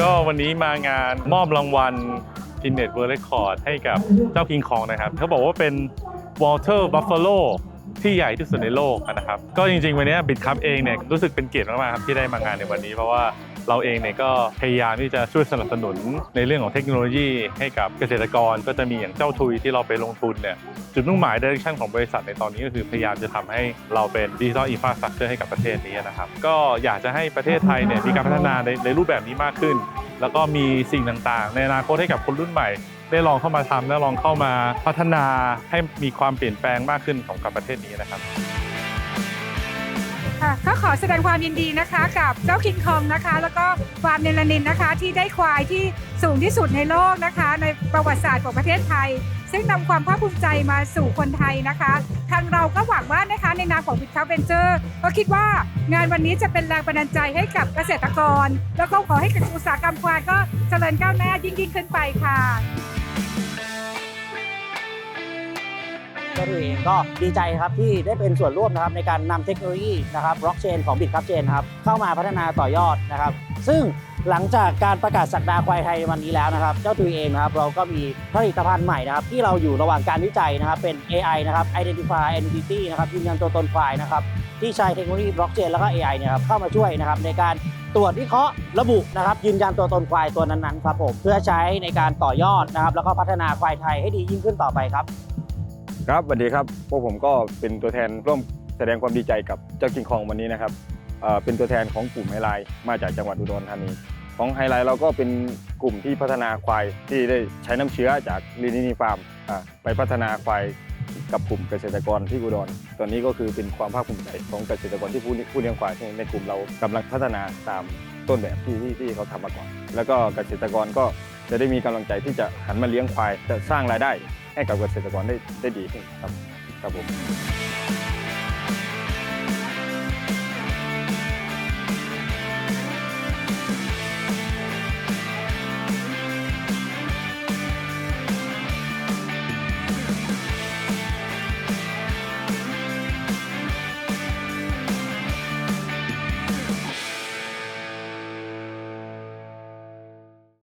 ก็วันนี้มางานมอบรางวัล Guinness World Record ให้กับเจ้าคิงคองนะครับ เขาบอกว่าเป็น Walter Buffalo ที่ใหญ่ที่สุดในโลกนะครับ ก็จริงๆ วันนี้บิดคัพเองเนี่ยรู้สึกเป็นเกียรติมากๆครับที่ได้มางานในวันนี้เพราะว่า เราเองเนี่ยก็พยายามที่จะช่วยสนับสนุนในเรื่องของเทคโนโลยีให้กับเกษตรกรก็จะมีอย่างเจ้าทุยที่เราไปลงทุนเนี่ยจุดมุ่งหมาย direction ของบริษัทในตอนนี้ก็คือพยายามจะทำให้เราเป็นดิจิทัลอินฟราสตรักเจอร์ให้กับประเทศนี้นะครับก็อยากจะให้ประเทศไทยเนี่ยมีการพัฒนาในในรูปแบบนี้มากขึ้น แล้วก็มีสิ่งต่างๆ ในอนาคตให้กับคนรุ่นใหม่ได้ลองเข้ามาทำและลองเข้ามาพัฒนาให้มีความเปลี่ยนแปลงมากขึ้นของกับประเทศนี้นะครับ ก็ขอแสดงความยินดีนะคะ กับเจ้าคิงคองนะคะ แล้วก็ฟาร์มเนลานินนะคะ ที่ได้ควายที่สูงที่สุดในโลกนะคะ ในประวัติศาสตร์ของประเทศไทย ซึ่งนำความภาคภูมิใจมาสู่คนไทยนะคะ ทางเราก็หวังว่านะคะในนามของวิทคาเวนเจอร์ก็คิดว่างานวันนี้จะเป็นแรงบันดาลใจให้กับเกษตรกร แล้วก็ขอให้กับอุตสาหกรรมควายก็เจริญก้าวหน้ายิ่งยิ่งขึ้นไปค่ะ ก็คือเองก็ดีใจครับที่ได้เป็นส่วนร่วมนะครับในการนำเทคโนโลยีนะครับบล็อกเชนของบิตคัพเชนครับเข้ามาพัฒนาต่อยอดนะครับ ซึ่งหลังจากการประกาศสักดาควายไทยวันนี้แล้วนะครับ เจ้าตุยเองนะครับเราก็มีผลิตภัณฑ์ใหม่นะครับ ที่เราอยู่ระหว่างการวิจัยนะครับ เป็น AI นะครับ Identify Entity นะครับยืนยันตัวตนควายนะครับ ที่ใช้เทคโนโลยีบล็อกเชนแล้วก็ AI เนี่ยครับเข้ามาช่วยนะครับในการตรวจวิเคราะห์ระบุนะครับยืนยันตัวตนควายตัวนั้นๆครับผมเพื่อใช้ในการต่อยอดนะครับ แล้วก็พัฒนาควายไทยให้ดียิ่งขึ้นต่อไปครับ ครับสวัสดีครับพวกผมก็เป็นตัวแทนร่วมแสดงความดีใจกับเจ้าคิงคองวันนี้นะครับเป็นตัวแทนของกลุ่มไฮไลท์มาจากจังหวัดอุดรธานี ของไฮไลท์เราก็เป็นกลุ่มที่พัฒนาควายที่ได้ใช้น้ำเชื้อจากลีนินีฟาร์มไปพัฒนาควายกับกลุ่มเกษตรกรที่อุดร ตอนนี้ก็คือเป็นความภาคภูมิใจของเกษตรกรที่ผู้ผู้เลี้ยงควายในกลุ่มเรากำลังพัฒนาตามต้นแบบที่ที่ที่เขาทำมาก่อน แล้วก็เกษตรกรก็ จะได้มีกำลังใจที่จะหันมาเลี้ยงควายจะสร้างรายได้ให้กับเกษตรกรได้ได้ดีขึ้นครับครับผม